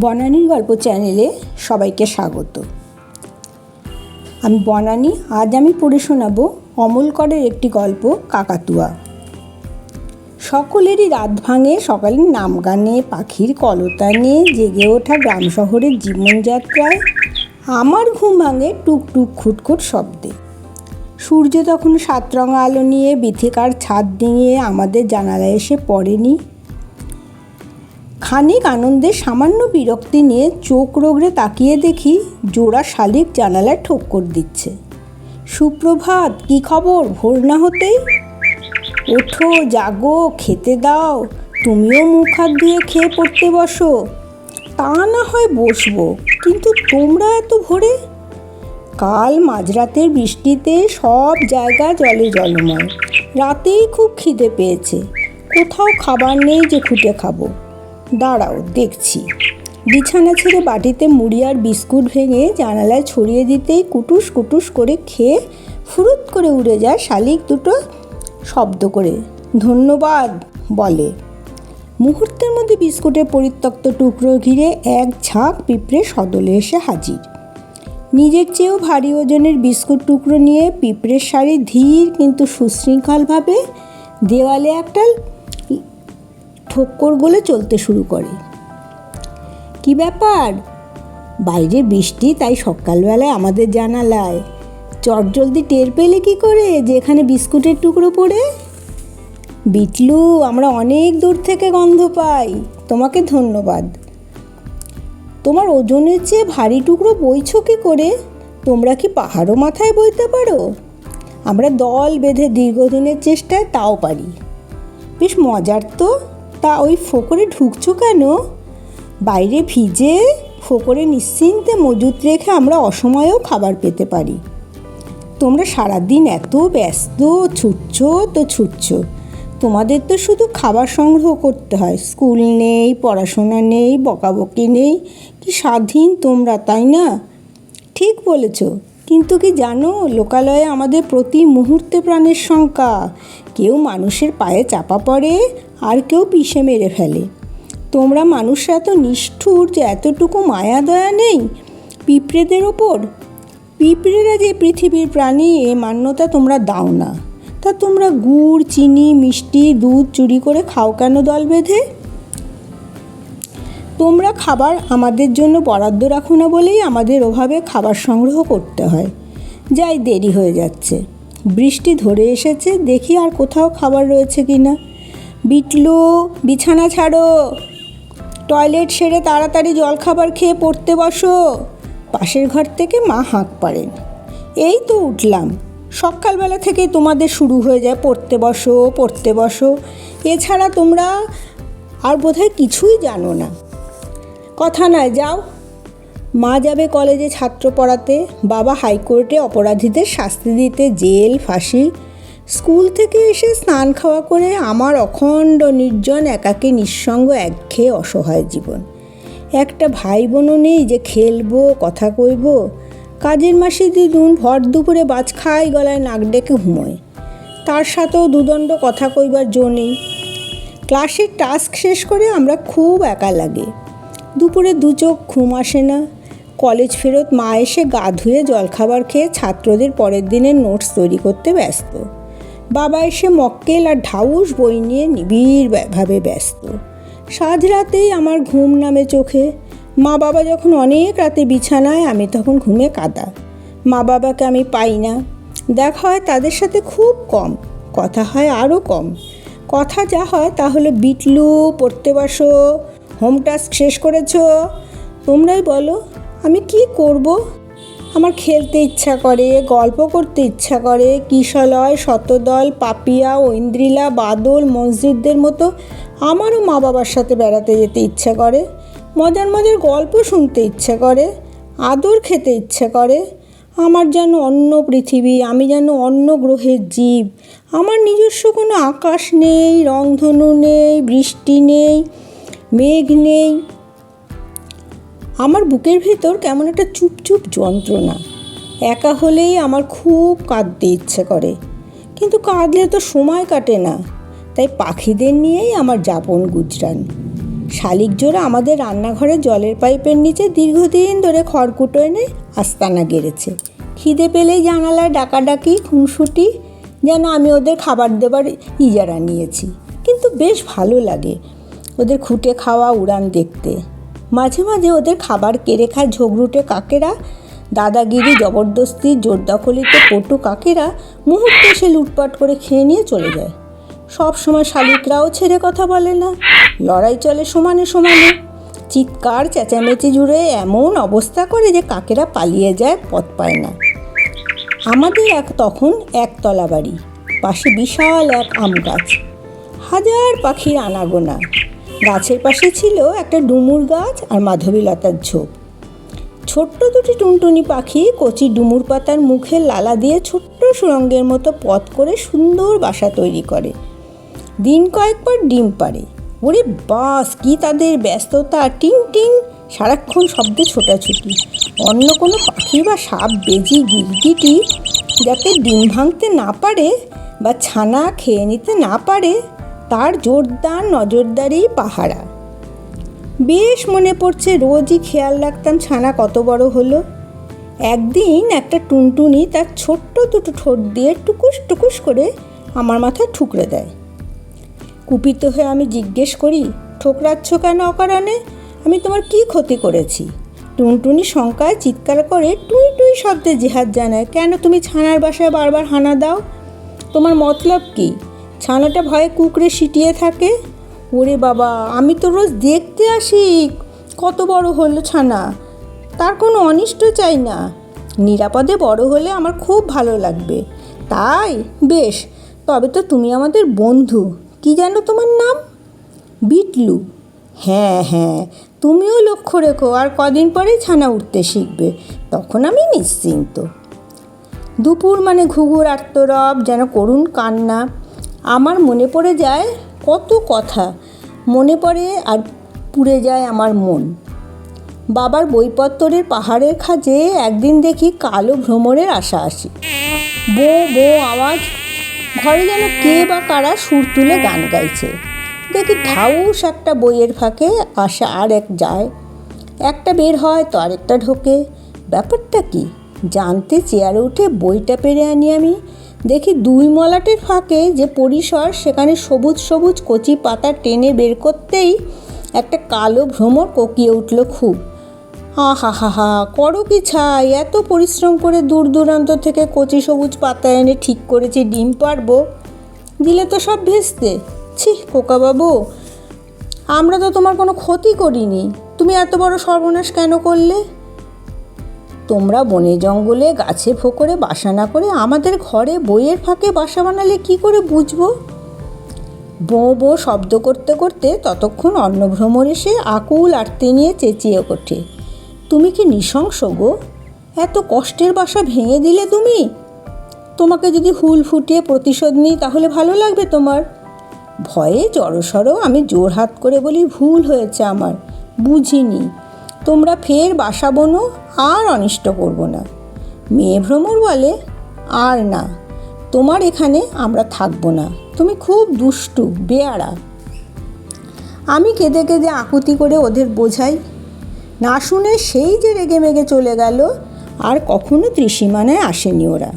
বনানীর গল্প চ্যানেলে সবাইকে স্বাগত। আমি বনানী, আজ আমি পড়ে শোনাব অমল করের একটি গল্প, কাকাতুয়া। সকলেরই রাত ভাঙে, সকালের নাম গানে, পাখির কলতানে জেগে ওঠা গ্রাম শহরের জীবনযাত্রায়। আমার ঘুম ভাঙে টুকটুক খুটখুট শব্দে। সূর্য তখন সাতরঙা আলো নিয়ে, বিথিকার ছাদ ডিঙিয়ে আমাদের জানালায় এসে পড়েনি। খানিক আনন্দে সামান্য বিরক্তি নিয়ে চোখ রোগড়ে তাকিয়ে দেখি জোড়া শালিক জানালায় ঠক্কর দিচ্ছে। সুপ্রভাত, কি খবর? ভোর না হতেই? ওঠো, জাগো, খেতে দাও। তুমিও মুখ হাত দিয়ে খেয়ে পড়তে বসো। তা না হয় বসবো, কিন্তু তোমরা এত ভোরে? কাল মাঝরাতের বৃষ্টিতে সব জায়গা জলে জলময়। রাতেই খুব খিদে পেয়েছে। কোথাও খাবার নেই যে খুঁটে খাব। দাঁড়াও, দেখছি। বিছানা ছেড়ে বাটিতে মুড়ি আর বিস্কুট ভেঙে জানালায় ছড়িয়ে দিতেই কুটুস কুটুস করে খেয়ে ফুরুত করে উড়ে যায় শালিক দুটো শব্দ করে। ধন্যবাদ, বলে। মুহূর্তের মধ্যে বিস্কুটের পরিত্যক্ত টুকরো ঘিরে এক ঝাঁক পিঁপড়ে সদলে এসে হাজির। নিজের চেয়েও ভারী ওজনের বিস্কুট টুকরো নিয়ে পিঁপড়ের শাড়ি ধীর কিন্তু সুশৃঙ্খলভাবে দেওয়ালে একটা ঠোক্কর গলে চলতে শুরু করে। কি ব্যাপার? বাইরে বৃষ্টি, তাই সকালবেলায় আমাদের জানালায় চটজলদি টের পেলে কি করে যে এখানে বিস্কুটের টুকরো পড়ে? বিটলু, আমরা অনেক দূর থেকে গন্ধ পাই। তোমাকে ধন্যবাদ। তোমার ওজনের চেয়ে ভারী টুকরো বইছ কি করে? তোমরা কি পাহাড়ও মাথায় বইতে পারো? আমরা দল বেঁধে দীর্ঘদিনের চেষ্টায় তাও পারি। বেশ মজার তো। তা ওই ফোকরে ঢুকছো কেন? বাইরে ভিজে ফোকরে নিশ্চিন্তে মজুত রেখে আমরা অসময়েও খাবার পেতে পারি। তোমরা সারাদিন এত ব্যস্ত, ছুটছ তো ছুটছ। তোমাদের তো শুধু খাবার সংগ্রহ করতে হয়। স্কুল নেই, পড়াশোনা নেই, বকাবকি নেই। কি স্বাধীন তোমরা, তাই না? ঠিক বলেছ। কিন্তু কি জানো, লোকালয়ে আমাদের প্রতি মুহূর্তে প্রাণের শঙ্কা। কেউ মানুষের পায়ে চাপা পড়ে আর কেউ পিষে মেরে ফেলে। তোমরা মানুষরা এত নিষ্ঠুর যে এতটুকু মায়া দয়া নেই পিঁপড়েদের ওপর? পিঁপড়েরা যে পৃথিবীর প্রাণী, এ মান্যতা তোমরা দাও না। তা তোমরা গুড়, চিনি, মিষ্টি, দুধ চুরি করে খাও কেন দল বেঁধে? তোমরা খাবার আমাদের জন্য বরাদ্দ রাখো না বলেই আমাদের ওভাবে খাবার সংগ্রহ করতে হয়। যাই দেরি হয়ে যাচ্ছে। বৃষ্টি ধরে এসেছে, দেখি আর কোথাও খাবার রয়েছে কি না। বিটলু, বিছানা ছাড়ো। টয়লেট সেরে তাড়াতাড়ি জলখাবার খেয়ে পড়তে বসো। পাশের ঘর থেকে মা হাঁক পারেন এই তো উঠলাম। সকালবেলা থেকে তোমাদের শুরু হয়ে যায় পড়তে বসো পড়তে বসো। এছাড়া তোমরা আর বোধহয় কিছুই জানো না। কথা নয় যাও। মা যাবে কলেজে ছাত্র পড়াতে, বাবা হাইকোর্টে অপরাধীদের শাস্তি দিতে, জেল, ফাঁসি। স্কুল থেকে এসে স্নান খাওয়া করে আমার অখণ্ড নির্জন, একাকে, নিঃসঙ্গ, একঘেয়ে অসহায় জীবন। একটা ভাই বোনও নেই যে খেলব, কথা কইব। কাজের মাসি দিদুন ভর দুপুরে বাজ খাই, গলায় নাক ডেকে ঘুমোয় তার সাথেও দুদণ্ড কথা কইবার জো নেই। ক্লাসের টাস্ক শেষ করে আমরা খুব একা লাগে। দুপুরে দু চোখ ঘুম আসে না। কলেজ ফেরত মা এসে গা ধুয়ে জলখাবার খেয়ে ছাত্রদের পরের দিনের নোটস তৈরি করতে ব্যস্ত। বাবা এসে মক্কেল আর ঢাউস বই নিয়ে নিবিড়ভাবে ব্যস্ত। সাজ রাতেই আমার ঘুম নামে চোখে। মা বাবা যখন অনেক রাতে বিছানায়, আমি তখন ঘুমে কাদা। মা বাবাকে আমি পাই না। দেখা হয় তাদের সাথে খুব কম। কথা হয় আরও কম। কথা যা হয় তা হলো, বিটলু, পড়তে বসো হোম টাস্ক শেষ করেছ। তোমরাই বলো আমি কি করব? আমার খেলতে ইচ্ছা করে, গল্প করতে ইচ্ছা করে। কিশলয়, শতদল, পাপিয়া, ঐন্দ্রিলা, বাদল, মসজিদদের মতো আমারও মা বাবার সাথে বেড়াতে যেতে ইচ্ছা করে। মজার মজার গল্প শুনতে ইচ্ছে করে। আদর খেতে ইচ্ছে করে। আমার যেন অন্য পৃথিবী, আমি যেন অন্য গ্রহের জীব। আমার নিজস্ব কোনো আকাশ নেই, রংধনু নেই, বৃষ্টি নেই, মেঘ নেই। আমার বুকের ভেতর কেমন একটা চুপচুপ যন্ত্রণা। একা হলেই আমার খুব কাঁদতে ইচ্ছে করে। কিন্তু কাঁদলে তো সময় কাটে না। তাই পাখিদের নিয়েই আমার যাপন গুজরান। শালিক জোড়া আমাদের রান্নাঘরে জলের পাইপের নিচে দীর্ঘদিন ধরে খড়কুটো এনে আস্তানা গেড়েছে। খিদে পেলেই জানালায় ডাকাডাকি, খুনসুটি, যেন আমি ওদের খাবার দেবার ইজারা নিয়েছি। কিন্তু বেশ ভালো লাগে ওদের খুঁটে খাওয়া উড়ান দেখতে। মাঝে মাঝে ওদের খাবার কেড়ে খায় ঝগড়ুটে কাকেরা, দাদাগিরি, জবরদস্তি জোরদখলিতে পটু কাকেরা, মুহূর্তে এসে লুটপাট করে খেয়ে নিয়ে চলে যায়। সব সময় শালিকরাও ছেড়ে কথা বলে না, লড়াই চলে সমানে সমানে। চিৎকার, চেঁচামেচি জুড়ে এমন অবস্থা করে যে কাকেরা পালিয়ে যায়, পথ পায় না। আমাদের এক তখন একতলা বাড়ি, পাশে বিশাল এক আম গাছ হাজার পাখির আনাগোনা। গাছের পাশে ছিল একটা ডুমুর গাছ আর মাধবীলতার ঝোপ। ছোট্ট দুটি টুনটুনি পাখি কচি ডুমুর পাতার মুখে লালা দিয়ে ছোট্ট সুরঙ্গের মতো পথ করে সুন্দর বাসা তৈরি করে। দিন কয়েক পর ডিম পারে ওরে বাস, কি তাদের ব্যস্ততা। টিং টিং, সারাক্ষণ শব্দে ছোটাছুটি। অন্য কোনো পাখি বা সাপ, বেজি গিরগিটি যাতে ডিম ভাঙতে না পারে বা ছানা খেয়ে নিতে না পারে তার জোরদার নজরদারি পাহারা। বেশ মনে পড়ছে রোজই খেয়াল রাখতাম ছানা কত বড় হলো। একদিন একটা টুনটুনি তার ছোট্ট দুটো ঠোঁট দিয়ে টুকুস টুকুস করে আমার মাথায় ঠুকরে দেয়। কুপিত হয়ে আমি জিজ্ঞেস করি, ঠোকরাচ্ছ কেন অকারণে? আমি তোমার কি ক্ষতি করেছি? টুনটুনি শঙ্কায় চিৎকার করে টুই টুই শব্দে জেহাদ জানায়, কেন তুমি ছানার বাসায় বারবার হানা দাও? তোমার মতলব কি? ছানাটা ভয়ে কুকড়ে সিটিয়ে থাকে। ওরে বাবা, আমি তো রোজ দেখতে আসি। কত বড় হলো ছানা। তার কোনো অনিষ্ট চাই না। নিরাপদে বড় হলে আমার খুব ভালো লাগবে। তাই? বেশ, তবে তো তুমি আমাদের বন্ধু। কি যেন তোমার নাম? বিটলু। হ্যাঁ হ্যাঁ তুমিও লক্ষ্য রেখো আর কদিন পরেই ছানা উঠতে শিখবে। তখন আমি নিশ্চিন্ত। দুপুর মানে ঘুঘুর আত্মরব, যেন করুণ কান্না। আমার মনে পড়ে যায় কত কথা মনে পড়ে আর পুড়ে যায় আমার মন। বাবার বইপত্তরের পাহাড়ের খাজে একদিন দেখি কালো ভ্রমণের আশা আসি। বো বো আওয়াজ। ঘরে যেন কে বা কারা সুর তুলে গান গাইছে। দেখি ঢাউস একটা বইয়ের ফাঁকে আসা আর এক যায়। একটা বের হয় তো আরেকটা ঢোকে। ব্যাপারটা কি? জানতে চেয়ারে উঠে বইটা পেরে আনি আমি। দেখি দুই মলাটের ফাঁকে যে পরিসর, সেখানে সবুজ সবুজ কচি পাতা টেনে বের করতেই একটা কালো ভ্রমর কোকিয়ে উঠল খুব। হা হা হা হা, করো কি ছাই, এত পরিশ্রম করে দূর দূরান্ত থেকে কচি সবুজ পাতা এনে ঠিক করেছি, ডিম পারব। দিলে তো সব ভেস্তে। ছি, খোকাবাবু, আমরা তো তোমার কোনো ক্ষতি করিনি। তুমি এত বড় সর্বনাশ কেন করলে? তোমরা বনে জঙ্গলে গাছে ফোকরে বাসা না করে আমাদের ঘরে বইয়ের ফাঁকে বাসা বানালে কি করে বুঝব? বো বো শব্দ করতে করতে ততক্ষণ অন্নভ্রমর এসে আকুল আরতে নিয়ে চেঁচিয়ে ওঠে। তুমি কি নৃশংস গো? এত কষ্টের বাসা ভেঙে দিলে তুমি? তোমাকে যদি হুল ফুটিয়ে প্রতিশোধ নিই তাহলে ভালো লাগবে তোমার। ভয়ে জড়সড় আমি জোর হাত করে বলি, ভুল হয়েছে আমার। বুঝিনি। তোমরা ফের বাসা বোনো, আর অনিষ্ট করব না। মেয়ে ভ্রমর বলে, আর না, তোমার এখানে আমরা থাকব না। তুমি খুব দুষ্টু বেয়ারা আমি কেঁদে কেঁদে আকুতি করে ওদের বোঝাই, না শুনে সেই যে রেগে মেগে চলে গেল, আর কখনো ত্রিসীমানায় আসেনি ওরা।